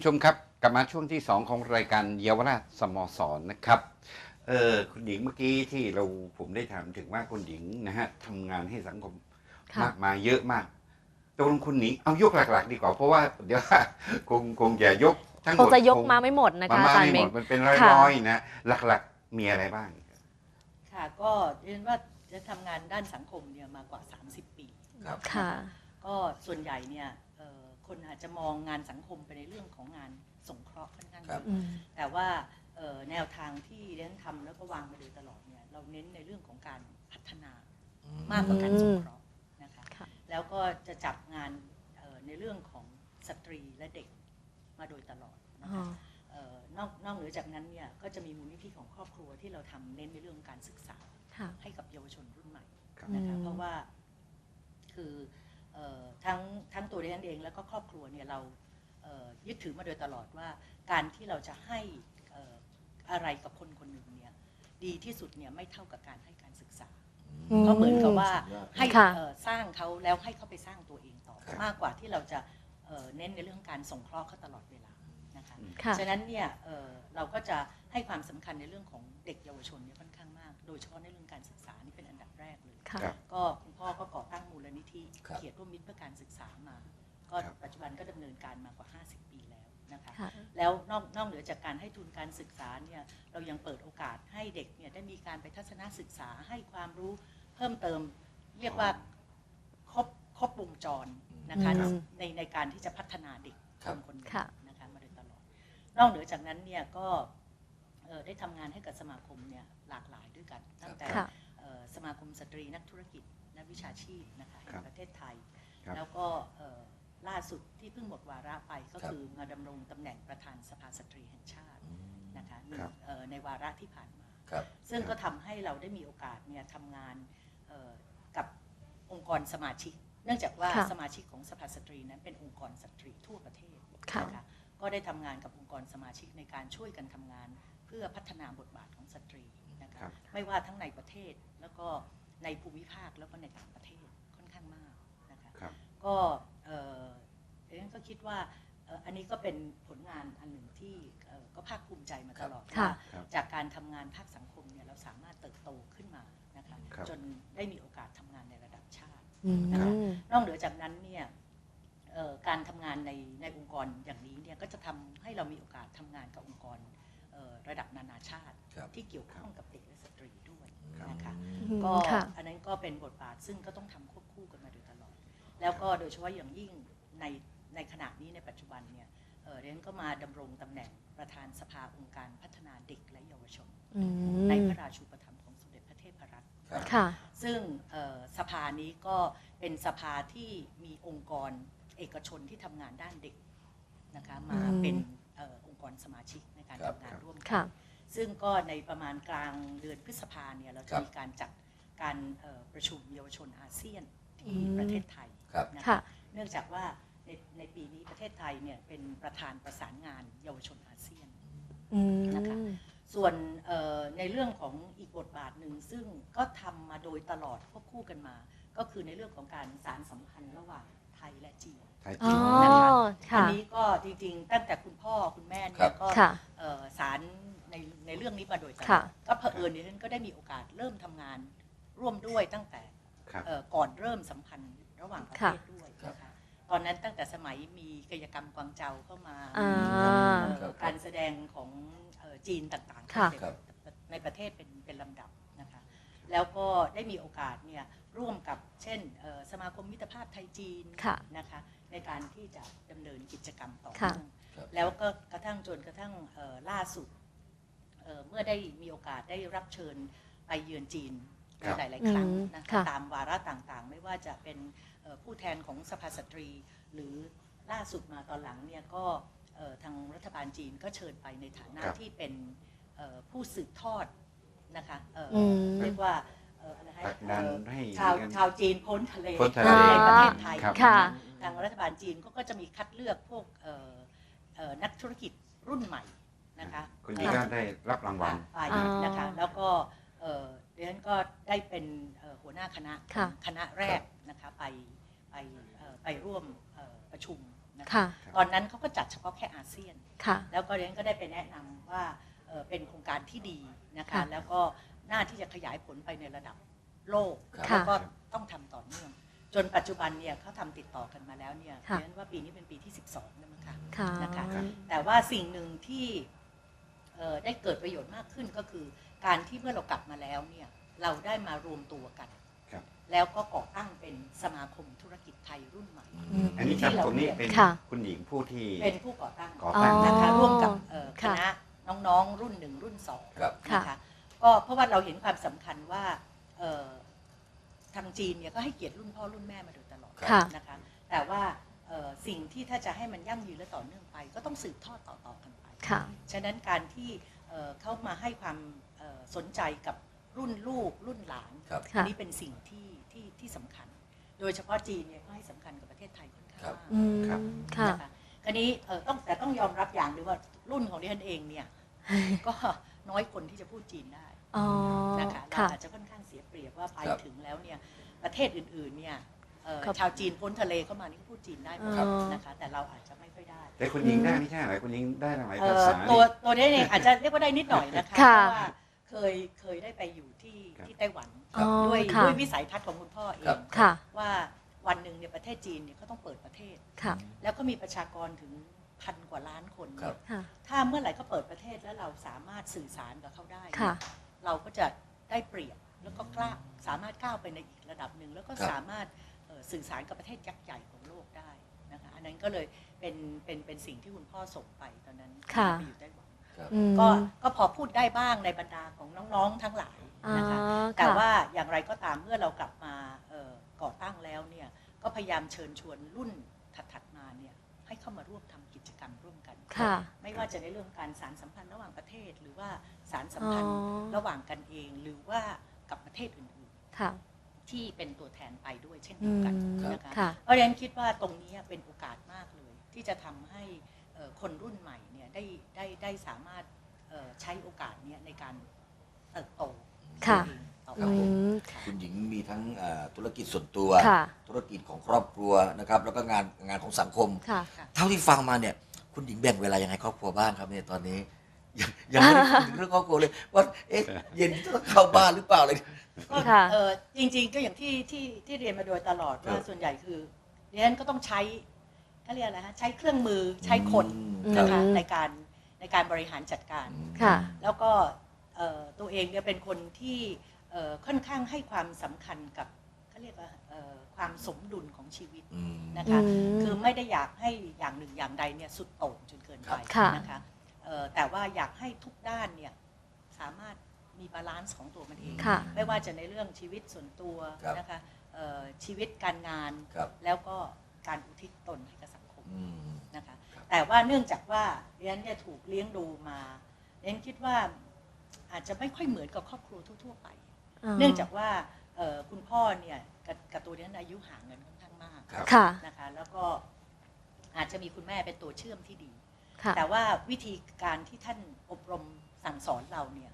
ผู้ชมครับ กลับมาช่วงที่ 2 ของรายการเยาวราชสโมสรนะครับเออคุณหญิงเมื่อกี้ที่เราผมได้ถามถึงว่าคุณหญิงนะฮะทำงานให้สังคมค่ะมากมายเยอะมากตกลงคุณหญิงเอายกหลัก ๆ ดีกว่า เพราะว่าเดี๋ยวคงคงจะยกทั้งหมคดงจะยกคมาไม่หมดนะคะมาอาจารไม่ย์หเมมงดมันเป็นรค่ะ้อยๆนะหลักๆมีอะไรบ้าง ค่ะก็เรียนว่าจะทำงานด้านสังคมเนี่ยมากว่า 30 ปีครับค่ะ ก็ส่วนใหญ่เนี่ยเอ่อ คนอาจจะมองงานสังคมไปในเรื่องของงานสงเคราะห์ค่อนข้างเยครับอะอืมแต่ว่าเอ่อแนวทางที่เรียนทำแล้วก็วางมาโดยตลอดเนี่ยเราเน้นในเรื่องของการพัฒนามากกว่าการสงเคราะห์นะคะค่ะแล้วก็จะจับงานเอ่อในเรื่องของสตรีและเด็กมาโดยตลอดนะอ๋อคะเอ่อนอกนอกเหนือจากนั้นเนี่ยก็จะมีมูลนิธิของครอบครัวที่เราทำเน้นในเรื่องของการศึกษาค่ะให้กับเยาวชนรุ่นใหม่ครับนะคะอืมเพราะว่าคือเอ่อ ทั้งทั้งตัวเรนเองแล้วก็ครอบครัวเนี่ยเราเอ่อยึดถือมาโดยตลอดว่า การที่เราจะให้เอ่ออะไรกับคนคนหนึ่งเนี่ยดีที่สุดเนี่ยไม่เท่ากับการให้การศึกษาอืมก็เหมือนกับว่าสุดยอดให้ค่ะเอ่อสร้างเขาแล้วให้เขาไปสร้างตัวเองต่อครับมากกว่าที่เราจะเอ่อเน้นในเรื่องการส่งเคราะห์เขาตลอดเวลานะคะค่ะฉะนั้นเนี่ยเอ่อเราก็จะให้ความสำคัญในเรื่องของเด็กเยาวชนเนี่ยค่อนข้างมาก โดยเฉพาะในเรื่องการศึกษานี่เป็นอันดับแรกเลย ธิครับเขียรติร่วมมิตรเพื่อการศึกษามา ก็ครับ ปัจจุบันก็ดำเนินการมากว่า 50 ปีแล้วนะคะ ค่ะ แล้วนอกนอกเหนือจากการให้ทุนการศึกษาเนี่ยเรายังเปิดโอกาสให้เด็กเนี่ยได้มีการไปทัศนศึกษาให้ความรู้เพิ่มเติม เรียกว่าครบครบวงจรนะคะอืมในในการที่จะพัฒนาเด็กคครับนคนหนึงค่ะ นะคะมาโดยตลอด นอกเหนือจากนั้นเนี่ยก็เอ่อได้ทำงานให้กับสมาคมเนี่ยหลากหลายด้วยกันตั้งแต่ ค่ะ เอ่อสมาคมสตรีนักธุรกิจ นักวิชาชีพนะคะแห่ครังบประเทศไทย ครับ แล้วก็เอ่อล่าสุดที่เพิ่งหมดวาระไปก็ครับ คือมาดำรงตำแหน่งประธานสภาสตรีแห่งชาติอืมนะคะครับ เอ่อในวาระที่ผ่านมา ครับ ซึ่งก็ทำให้เราได้มีโอกาสเนี่ยทำงานเอ่อกับองค์กรสมาชิก เนื่องจากว่าค่ะสมาชิกของสภาสตรีนั้นเป็นองค์กรสตรีทั่วประเทศค่ะ นะคะก็ได้ทำงานกับองค์กรสมาชิกในการช่วยกันทำงาน เพื่อพัฒนาบทบาทของสตรีนะครัคะบไม่ว่าทั้งในประเทศแล้วก็ ในภูมิภาคแล้วก็ในต่างประเทศค่อนข้างมากนะคะครับ ก็เอ่อเองก็คิดว่าเอ่ออันนี้ก็เป็นผลงานอันหนึ่งที่เอ่อก็ภาคภูมิใจมาตลอดค่ะ ว่าครับจากการทำงานภาคสังคมเนี่ยเราสามารถเติบโตขึ้นมานะคะครับ จนได้มีโอกาสทำงานในระดับชาติ อืม ครับ นอกเหนือจากนั้นเนี่ยเอ่อการทำงานในในองค์กรอย่างนี้เนี่ยก็จะทำให้เรามีโอกาสทำงานกับองค์กรเอ่อระดับนานาชาติ ครับ ที่เกี่ยวข้องกับเด็กและสตรีด้วยครับ นะคะอืมก็ค่ะอันนั้นก็เป็นบทบาทซึ่งก็ต้องทำควบคู่กันมาโดยตลอด แล้วก็โดยเฉพาะอย่างยิ่งในในขณะนี้ในปัจจุบันเนี่ยเอ่อเรนก็มาดำรงตำแหน่งประธานสภาองค์การพัฒนาเด็กและเยาวชน อืมในพระราชูปถัมภ์ของสมเด็จพระเทพรัตน์ครับค่ะ ซึ่งเอ่อสภานี้ก็เป็นสภาที่มีองค์กรเอกชนที่ทำงานด้านเด็กนะคะมาอืม เป็นเอ่อองค์กรสมาชิกในการครับ ทำงานร่วมกัค่ะ ซึ่งก็ในประมาณกลางเดือนพฤษภาเนี่ยเราคจะรับมีการจัดการเอ่อประชุมเยาวชนอาเซียนที่อืมประเทศไทยครับนะค่ะคะเนื่องจากว่าในในปีนี้ประเทศไทยเนี่ยเป็นประธานประสานงานเยาวชนอาเซียนอืมนะคะส่วนเอ่อในเรื่องของอีกบทบาทหนึ่งซึ่งก็ทำมาโดยตลอดควบคู่กันมา ก็คือในเรื่องของการสารสัมพันธ์ระหว่างไทยและจีนไทยอ๋จีอนนะอัค่ะนี้ก็จริงๆ ตั้งแต่คุณพ่อคุณแม่ครัเนี่ยบก็ค่ะเอ่อสาร ในในเรื่องนี้มาโดยตลอค่ะดก็เผอิญดิฉันก็ได้มีโอกาสเริ่มทำงานร่วมด้วยตั้งแต่ครับเอ่อก่อนเริ่มสัมพันธ์ระหว่างประเทศด้วยครับนะคะตอนนั้นตั้งแต่สมัยมีกายกรรมกวางเจาเข้ามาอ่าเอ่อครับการแสดงของเอ่อจีนต่างๆค่ะในในประเทศเป็นเป็นลำดับนะคะแล้วก็ได้มีโอกาสเนี่ยร่วมกับเช่นเอ่อสมาคมมิตรภาพไทยจีนค่ะนะคะในการที่จะดำเนินกิจกรรมต่อค่ะเนื่องครับแล้วก็กระทั่งจนกระทั่งเอ่อล่าสุด เอ่อเมื่อได้มีโอกาสได้รับเชิญไปเยือนจีนครับหลายๆครั้งอืมนะคะค่ะตามวาระต่างๆ ไม่ว่าจะเป็นเอ่อผู้แทนของสภาสตรี หรือล่าสุดมาตอนหลังเนี่ยก็เอ่อทางรัฐบาลจีนก็เชิญไปในฐานะครับ ที่เป็นเอ่อผู้สืบทอดนะคะเอ่อออืมเรียกว่าเอ่ออะไรฮะผลักดันเอ่อให้ชาวกันชาวจีนพ้นทะเลพ้นทะเลในประเทศไทยครับค่ะทางรัฐบาลจีนก็ก็จะมีคัดเลือกพวกเอ่อเอ่อนักธุรกิจรุ่นใหม่ นะคะคุณหญิงก็ได้รับรางวัลไปนะคะอ่าแล้วก็เอ่อเดือนก็ได้เป็นเอ่อหัวหน้าคณะค่ะคณะแรกนะคะไปไปเอ่อไปร่วมเอ่อประชุมนะค่ะตอนนั้นเขาก็จัดเฉพาะแค่อาเซียนค่ะแล้วก็เรียนก็ได้ไปแนะนำว่าเอ่อเป็นโครงการที่ดีนะคะค่ะแล้วก็น่าที่จะขยายผลไปในระดับโลกครับแล้วก็ต้องทำต่อเนื่องจนปัจจุบันเนี่ยเขาทำติดต่อกันมาแล้วเนี่ยค่ะเรียนว่าปีนี้เป็นปีที่ 12แล้วมั้งคะค่ะนะคะแต่ว่าสิ่งหนึ่งที่เอ่อ ได้เกิดประโยชน์มากขึ้นก็คือ การที่เมื่อเรากลับมาแล้วเนี่ยเราได้มารวมตัวกันครับแล้วก็ก่อตั้งเป็นสมาคมธุรกิจไทยรุ่นใหม่อืมอันนี้ครับตรงนี้เป็นค่ะคุณหญิงผู้ที่เป็นผู้ก่อตั้งก่อตั้ง อ๋อ นะคะร่วมกับเอ่อคค่ะณะน้องๆรุ่นหนึ่งรุ่นสองครับนะคะก็เพราะว่าเราเห็นความสำคัญว่าเอ่อทางจีนเนี่ยก็ให้เกียรติรุ่นพ่อรุ่นแม่มาโดยตลอดค่ะ นะคะแต่ว่าเอ่อสิ่งที่ถ้าจะให้มันยั่งยืนและต่อเนื่องไป ก็ต้องสืบทอดต่อๆกันไป ค่ะฉะนั้นการที่เอ่อเข้ามาให้ความเอ่อสนใจกับรุ่นลูกรุ่นหลานครับค่ะอันี้เป็นสิ่งที่ที่ที่สำคัญ โดยเฉพาะจีนเนี่ยก็ให้สำคัญกับประเทศไทยค่อนข้างครับมากอืมครับค่ะนะคะคราวนี้เอ่อต้องแต่ต้องยอมรับอย่างหนึงว่ารุ่นของดิฉันเองเนี่ยก็น้อยคนที่จะพูดจีนได้อ๋อนะคะเราค่ะอาจจะค่อนข้างเสียเปรียบว่าไปครับถึงแล้วเนี่ยประเทศอื่นๆเนี่ยเอ่อครับชาวจีนพ้นทะเลเข้ามานี่ก็พูดจีนได้หมดครับนะคะแต่เราอาจจะไม่ค่ อยได้แต่คุณหญิงได้ไม่ใช่เหรอคุณหญิงได้หลายเอ่ภาอษาตัวตัวนี้เองอาจจะเรียกว่าได้นิดหน่อยนะคะเพค่ะ ราะว่าเคยเคยได้ไปอยู่ที่ครับ ที่ไต้หวัน อ๋อด้วยค่ะด้วยวิสัยทัศน์ของคุณพ่อเอครังบ ค่ะว่าวันหนึ่งเนี่ยประเทศจีนเนี่ยเขาต้องเปิดประเทศ ค่ะแล้วก็มีประชากรถึงพันกว่าล้านคนครับ ค่ะ ถ้าเมื่อไหร่เขาเปิดประเทศแล้วเราสามารถสื่อสารกับเขาได้เนี่ยค่ะ เราก็จะได้เปรียบแล้วก็กล้าสามารถก้าวไปในอีกระดับหนึ่งแล้วก็ครับ สามารถเอ่อสื่อสารกับประเทศยักษ์ใหญ่ของ อันนั้นก็เลยเป็นเป็นเป็นสิ่งที่คุณพ่อส่งไปตอนนั้นค่ะ ไปอยู่ไต้หวันครับอืมก็ก็พอพูดได้บ้างในบรรดาของน้องๆทั้งหลายอ๋อนะคะค่ะแต่ว่าอย่างไรก็ตามเมื่อเรากลับมาเอ่อก่อตั้งแล้วเนี่ยก็พยายามเชิญชวนรุ่นถัดๆมาเนี่ยให้เข้ามาร่วมทำกิจกรรมร่วมกัน ค่ะ ไม่ว่าจะในเรื่องการสารสัมพันธ์ระหว่างประเทศ หรือว่าสารสัมอ๋อพันธ์ระหว่างกันเอง หรือว่ากับประเทศอื่นค่ะ ๆ ที่เป็นตัวแทนไปด้วยเช่นอืเดียวมกันนะคะค่ะ เพราะฉะนั้นคิดว่าตรงนี้เป็นโอกาสมากเลย ที่จะทำให้เอ่อคนรุ่นใหม่เนี่ยได้ได้ได้สามารถเอ่อใช้โอกาสเนี้ในการเติบโตค่ะ ตัวเองต่อคไปรับอืผมมคุณหญิงมีทั้งเอ่อธุรกิจส่วนตัว ค่ะ ธุรกิจของครอบครัวนะครับ แล้วก็งานงานของสังคม ค่ะ เท่าที่ฟังมาเนี่ย คุณหญิงแบ่งเวลายังไงครอบครัวบ้างครับเนี่ยตอนนี้ ยังยังไม่ได้พูดถึงเรื่องครอบครัวเลยว่าเอ๊ะเย็นนี้ต้องเข้าบ้านหรือเปล่าเลย ก็ค่ะเออจริงๆก็อย่างที่ที่ที่เรียนมาโดยตลอดครัว่าบส่วนใหญ่คือเรียนก็ต้องใช้เขาเรียกอะไรฮะใช้เครื่องมือใช้คนอืมนะคะอืมในการในการบริหารจัดการ ค่ะ แล้วก็เอ่อตัวเองเนี่ยเป็นคนที่เอ่อค่อนข้างให้ความสำคัญกับเขาเรียกว่าเอ่อความสมดุลของชีวิตอืมนะคะอืมคือไม่ได้อยากให้อย่างหนึ่งอย่างใดเนี่ยสุดโต่งจนเกินไปค่ะนะคะเอ่อแต่ว่าอยากให้ทุกด้านเนี่ยสามารถ มีบาลานซ์ของตัวมันเอง ค่ะ ไม่ว่าจะในเรื่องชีวิตส่วนตัวครับนะคะเอ่อชีวิตการงาน ครับ แล้วก็การอุทิศตนให้กับสังคม อืม นะคะครับแต่ว่าเนื่องจากว่าเรียนเนี่ยถูกเลี้ยงดูมาเรียนคิดว่าอาจจะไม่ค่อยเหมือนกับครอบครัวทั่วๆไป เนื่องจากว่าเอ่อคุณพ่อเนี่ยกับกับตัวเรียนอายุห่างกันค่อนข้างมากครับ ค่ะ นะคะแล้วก็อาจจะมีคุณแม่เป็นตัวเชื่อมที่ดี ค่ะ แต่ว่าวิธีการที่ท่านอบรมสั่งสอนเราเนี่ย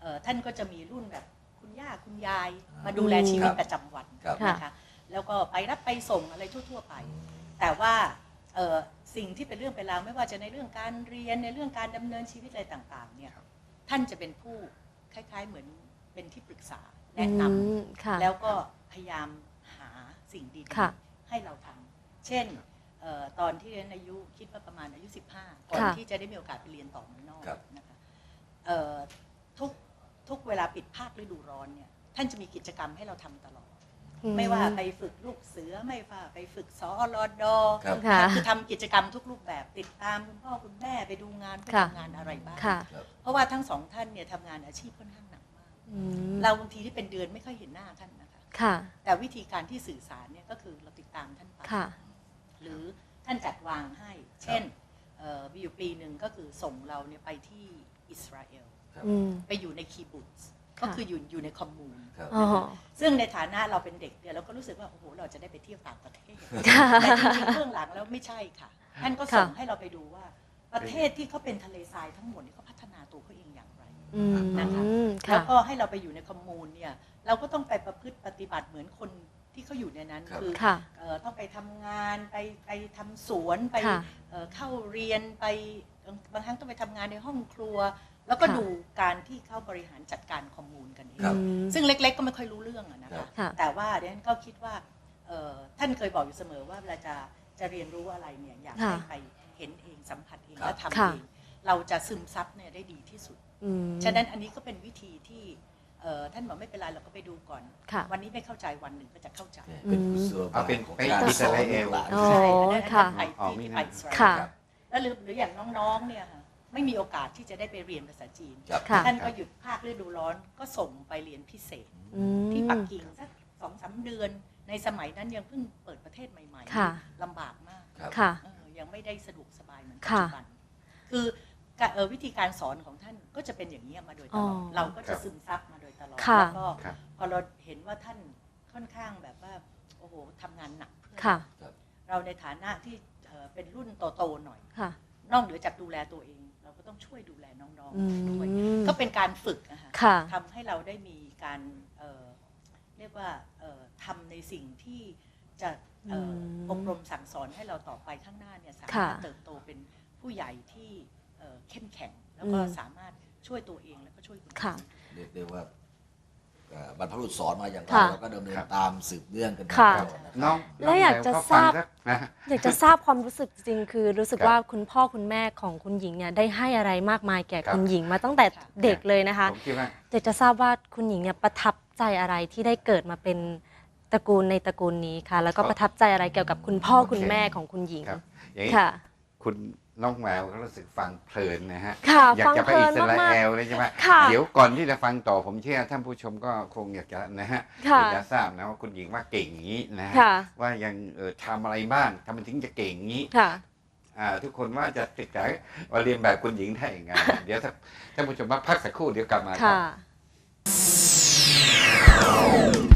เอ่อท่านก็จะมีรุ่นแบบคุณย่าคุณยายมาดูแลชีวิตครับประจำวันครับ นะคะแล้วก็ไปรับไปส่งอะไรทั่ว ๆ ไป แต่ว่าเอ่อสิ่งที่เป็นเรื่องเป็นราวไม่ว่าจะในเรื่องการเรียนในเรื่องการดำเนินชีวิตอะไรต่างๆเนี่ยท่านจะเป็นผู้คล้าย ๆ เหมือนเป็นที่ปรึกษาแนะนำ อืมค่ะ แล้วก็พยายามหาสิ่งดีค่ะ ๆให้เราทำ เช่นเออตอนที่เรียนอายุคิดว่าประมาณอายุ 15 ก่อนค่ะ ที่จะได้มีโอกาสไปเรียนต่อเมืองนอกครับ นะคะเอ่อทุก ทุกเวลาปิดภาคฤดูร้อนเนี่ยท่านจะมีกิจกรรมให้เราทำตลอดอืไม่ว่าไปฝึกลูกเสือไม่ว่าไปฝึกสอรอดอครับค่ะคือทำกิจกรรมทุกรูปแบบติดตามคุณพ่อคุณแม่ไปดูงานไปค่ะทำงานอะไรบ้างค่ะเพราะว่าทั้งสองท่านเนี่ยทำงานอาชีพค่อนข้างหนักมากอืมเราบางทีที่เป็นเดือนไม่ค่อยเห็นหน้าท่านนะคะค่ะแต่วิธีการที่สื่อสารเนี่ยก็คือเราติดตามท่านไปค่ะหรือท่านจัดวางให้ เช่น เอ่อมีอยู่ปีหนึ่งก็คือส่งเราเนี่ยไปที่อิสราเอล อืม ไปอยู่ในคีบุตส์ค่ะก็คืออยู่อยู่ในคอมมูน ครับ อ๋อ ซึ่งในฐานะเราเป็นเด็กเนี่ยเราก็รู้สึกว่า โอ้โห เราจะได้ไปเที่ยวต่างประเทศค่ะแต่จริงๆเบื้องหลังแล้วไม่ใช่ค่ะ ท่านก็ส่งค่ะ ให้เราไปดูว่า ประเทศที่เขาเป็นทะเลทรายทั้งหมดนี่เขาพัฒนาตัวเขาเองอย่างไร อืมนะคะค่ะแล้วก็ให้เราไปอยู่ในคอมมูนเนี่ยเราก็ต้องไปประพฤติปฏิบัติเหมือนคน ที่ที่เขาอยู่ในนั้นครับ คือค่ะ เอ่อต้องไปทำงานไปไปทำสวนไปค่ะเอ่อเข้าเรียนไปบางครั้งต้องไปทำงานในห้องครัว แล้วก็ค่ะ ดูการที่เข้าบริหารจัดการคอมมูนกันเอง ครับ อืม ซึ่งเล็ก ๆ ก็ไม่ค่อยรู้เรื่องอะนะครัคะ บ ค่ะแต่ว่าเดนก็คิดว่าเอ่อท่านเคยบอกอยู่เสมอว่าเวลาจะจะเรียนรู้อะไรเนี่ยอยากค่ะให้ไปเห็นเองสัมผัสเองครับ และทำค่ะเองเราจะซึมซับเนี่ยได้ดีที่สุด อืม ฉะนั้นอันนี้ก็เป็นวิธีที่ เอ่อท่านบอกไม่เป็นไรเราก็ไปดูก่อน ค่ะวันนี้ไม่เข้าใจวันหนึ่งก็จะเข้าใจเป็นกุศโลบาเอายเป็นของไปการอิสสอนราเอลูลกหลานโอ้ใช่อันนั้นค่ะไปอ๋อที่มีที่นะ ไปอิสราเอลค่ะครับแล้วหรือหรืออย่างน้องๆเนี่ยค่ะไม่มีโอกาสที่จะได้ไปเรียนภาษาจีน ครับค่ะ ท่านก็หยุดภาคฤดูร้อนก็ส่งไปเรียนพิเศษ อืม ที่ปักกิ่งสักสองสามเดือนในสมัยนั้นยังเพิ่งเปิดประเทศใหม่ค่ะ ๆลำบากมาก ครับ ค่ะ เออยังไม่ได้สะดวกสบายเหมือนปัจค่ะจุบัน คือการเอ่อวิธีการสอนของท่านก็จะเป็นอย่างนี้ยมาโดยตลอด อ๋อ เราก็ครัจะบซึมซับมาโดย ตลอดค่ะ แล้วก็ครับ พอเราเห็นว่าท่านค่อนข้างแบบว่าโอ้โหทำงานหนักเพื่อค่ะ เราในฐานะที่เอ่อเป็นรุ่นโตๆหน่อย ค่ะนอกเหนือจากดูแลตัวเอง เราก็ต้องช่วยดูแลน้องอืๆด้วยมก็เป็นการฝึกนะคะค่ะ ทำให้เราได้มีการเอ่อเรียกว่าเอ่อทำในสิ่งที่จะเอ่ออมอบรมสั่งสอนให้เราต่อไปข้างหน้าเนี่ยสาค่ะมารถเติบโตเป็นผู้ใหญ่ที่เอ่อเข้มแข็ง แล้วก็อืมสามารถช่วยตัวเองแล้วก็ช่วยคนอื่นค่ะ เรียกได้ว่า เอ่อบรรพบุรุษสอนมาอย่างไรค่ะแล้วก็ดำเนินครับ ตามสืบเนื่องกันมาค่ะ ตลอดนะครับ น้องแล้วอยากจะน้งทราบแวก็ฟังสักนะอยากจะทราบความรู้สึกจริงๆ คือรู้สึกครับว่าคุณพ่อคุณแม่ของคุณหญิงเนี่ยได้ให้อะไรมากมายแก่ครับ คุณหญิงมาตั้งแต่เด็กเลยนะคะ ผมคิดว่า อยากจะทราบว่าคุณหญิงเนี่ยประทับใจอะไรที่ได้เกิดมาเป็นตระกูลในตระกูลนี้ค่ะ แล้วก็ครับประทับใจอะไรเกี่ยวกับคุณพ่อโอเคคุณแม่ของคุณหญิงครับ อย่างนี้ค่ะ คุณ น้องแมวก็รู้สึกฟังเพลินนะฮะ ค่ะอยากฟังจะเพไปลิอินสรามาก เอลเลยใช่ไหมค่ะ เดี๋ยวก่อนที่จะฟังต่อผมเชื่อท่านผู้ชมก็คงอยากจะนะฮะๆค่ะอยากจะทราบนะว่าคุณหญิงว่าเก่งอย่างนี้นะฮะค่ะ ว่ายังเออทำอะไรบ้างทำไมถึงจะเก่งอย่างนี้ค่ะ อ่าทุกคนว่าจะติดใจว่าเรียนแบบคุณหญิงได้ยังไง เดี๋ยวถ้าท่านผู้ชมมาพักสักครู่เดี๋ยวกลับมาครัค่ะบ